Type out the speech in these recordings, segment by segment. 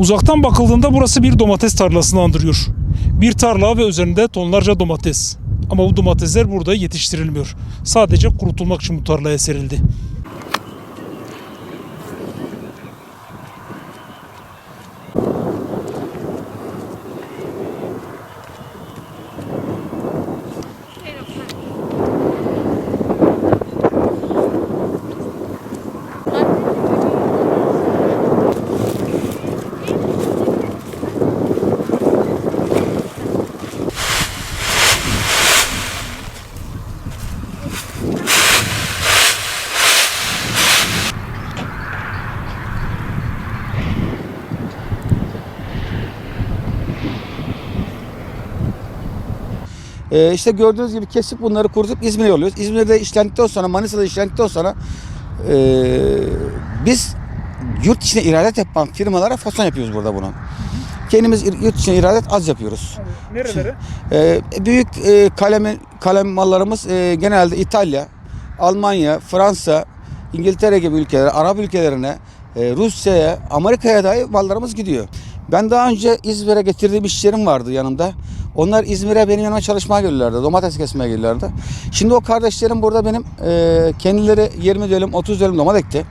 Uzaktan bakıldığında burası bir domates tarlasını andırıyor. Bir tarla ve üzerinde tonlarca domates. Ama bu domatesler burada yetiştirilmiyor. Sadece kurutulmak için bu tarlaya serildi. Ee, işte gördüğünüz gibi kesip bunları kurutup İzmir'e yolluyoruz. İzmir'de işlendikten sonra, Manisa'da işlendikten sonra ee, biz yurt içine ihracat yapan firmalara fason yapıyoruz burada bunu. Kendimiz yurt içine ihracat az yapıyoruz. Nerelere? Ee, büyük e, kalem, kalem mallarımız e, genelde İtalya, Almanya, Fransa, İngiltere gibi ülkelere, Arap ülkelerine, e, Rusya'ya, Amerika'ya dahi mallarımız gidiyor. Ben daha önce İzmir'e getirdiğim işçilerim vardı yanımda. Onlar İzmir'e benim yanıma çalışmaya gelirlerdi. Domates kesmeye gelirlerdi. Şimdi o kardeşlerim burada benim e, kendileri 20 dönüm 30 dönüm domates ekti.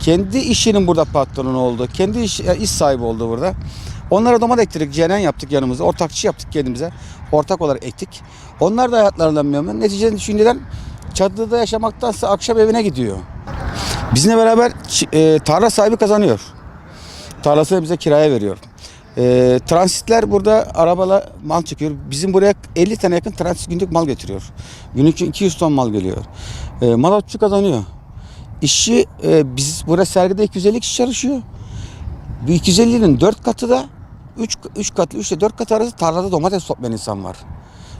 Kendi işinin burada patronu oldu. Kendi iş, ya iş sahibi oldu burada. Onlara domates ektirdik. Cenen yaptık yanımızda. Ortakçı yaptık kendimize. Ortak olarak ektik. Onlar da hayatlarından memnun. Neticede düşünceden çadırda yaşamaktansa akşam evine gidiyor. Bizimle beraber e, tarla sahibi kazanıyor. Tarlasını bize kiraya veriyor. E, transitler burada arabala mal çekiyor. Bizim buraya 50 tane yakın transit günlük mal getiriyor. Günlük 200 ton mal geliyor. E, Malatçı kazanıyor. İşçi e, biz burada sergide 250 kişi çalışıyor. Bu 250'nin 4 katı da 3 3 katı 3 ile 4 katı arası tarlada domates toplayan insan var.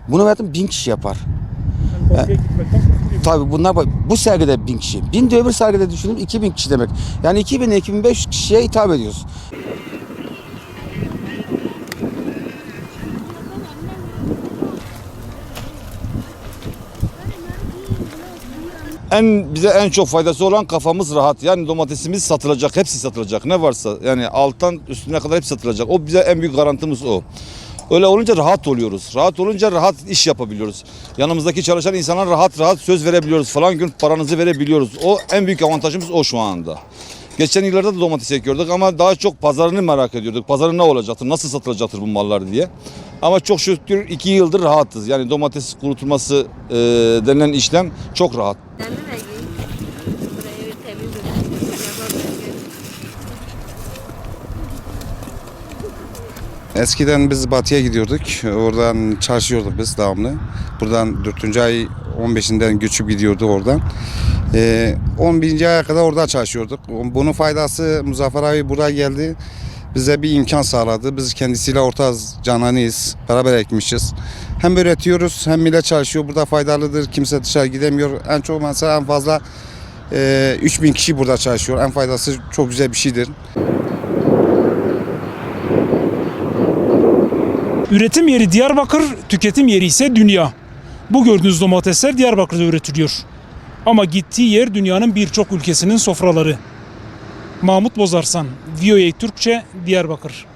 Bunu zaten 1000 kişi yapar. Tabii bunlar bu sergide 1000 kişi. 1000 de öbür sergide düşünün 2000 kişi demek. Yani 2000 ile 2500 kişiye hitap ediyoruz. En bize en çok faydası olan kafamız rahat. Yani domatesimiz satılacak, hepsi satılacak. Ne varsa yani alttan üstüne kadar hepsi satılacak. O bize en büyük garantimiz o. Öyle olunca rahat oluyoruz. Rahat olunca rahat iş yapabiliyoruz. Yanımızdaki çalışan insana rahat rahat söz verebiliyoruz. Falan gün paranızı verebiliyoruz. O en büyük avantajımız o şu anda. Geçen yıllarda da domates ekiyorduk ama daha çok pazarını merak ediyorduk. Pazarı ne olacaktır, nasıl satılacaktır bu mallar diye. Ama çok şükür iki yıldır rahatız. Yani domates kurutulması e, denilen işlem çok rahat. Eskiden biz batıya gidiyorduk. Oradan çalışıyorduk biz devamlı. Buradan 4. ay 15'inden göçüp gidiyordu oradan. Ee, 11. aya kadar orada çalışıyorduk. Bunun faydası Muzaffer abi buraya geldi. Bize bir imkan sağladı. Biz kendisiyle ortağız, cananıyız. Beraber ekmişiz. Hem üretiyoruz hem millet çalışıyor. Burada faydalıdır. Kimse dışarı gidemiyor. En çok mesela en fazla e, 3000 kişi burada çalışıyor. En faydası çok güzel bir şeydir. Üretim yeri Diyarbakır, tüketim yeri ise dünya. Bu gördüğünüz domatesler Diyarbakır'da üretiliyor. Ama gittiği yer dünyanın birçok ülkesinin sofraları. Mahmut Bozarsan, VOA Türkçe, Diyarbakır.